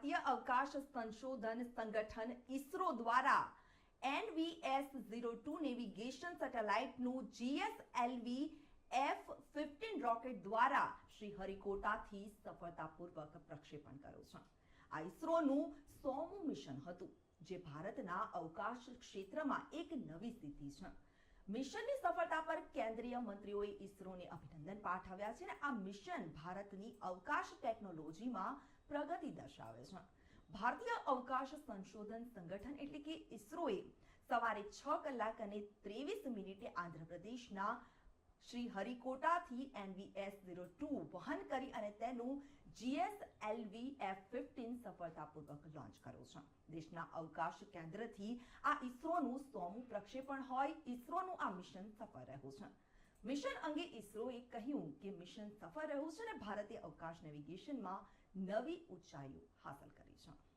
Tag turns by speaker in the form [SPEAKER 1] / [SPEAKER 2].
[SPEAKER 1] ભારતીય અવકાશ સંશોધન સંગઠન ઇસરો દ્વારા એનવીએસ ઝીરો ટુ નેવિગેશન સેટેલાઇટનું જીએસએલવી એફ ફિફ્ટીન રોકેટ દ્વારા શ્રી હરિકોટાથી સફળતાપૂર્વક પ્રક્ષેપણ કર્યું છે. આ ઇસરોનું સોમું મિશન હતું, જે ભારતના અવકાશ ક્ષેત્રમાં એક નવી સિદ્ધિ છે. મિશનની સફળતા પર કેન્દ્રીય મંત્રીઓએ ઇસરોને અભિનંદન પાઠવ્યા છે અને આ મિશન ભારતની અવકાશ ટેકનોલોજીમાં પ્રગતિ દર્શાવે છે. ભારતીય અવકાશ સંશોધન સંગઠન એટલે કે ઇસરોએ સવારે છ કલાક અને ત્રેવીસ મિનિટે આંધ્રપ્રદેશના શ્રી હરિકોટાથી એનવીએસ ઝીરો ટુ વહન કરી અને તેનું જીએસએલવી એફ ફિફ્ટીન સફળતાપૂર્વક લોન્ચ કર્યું છે. દેશના અવકાશ કેન્દ્રથી આ ઇસરોનું સોમું પ્રક્ષેપણ હોય, ઇસરોનું આ મિશન સફળ રહ્યું છે. મિશન અંગે ઇસરોએ કહ્યું કે મિશન સફળ રહ્યું છે અને ભારતીય અવકાશ નેવિગેશનમાં નવી ઊંચાઈઓ હાંસલ કરી છે.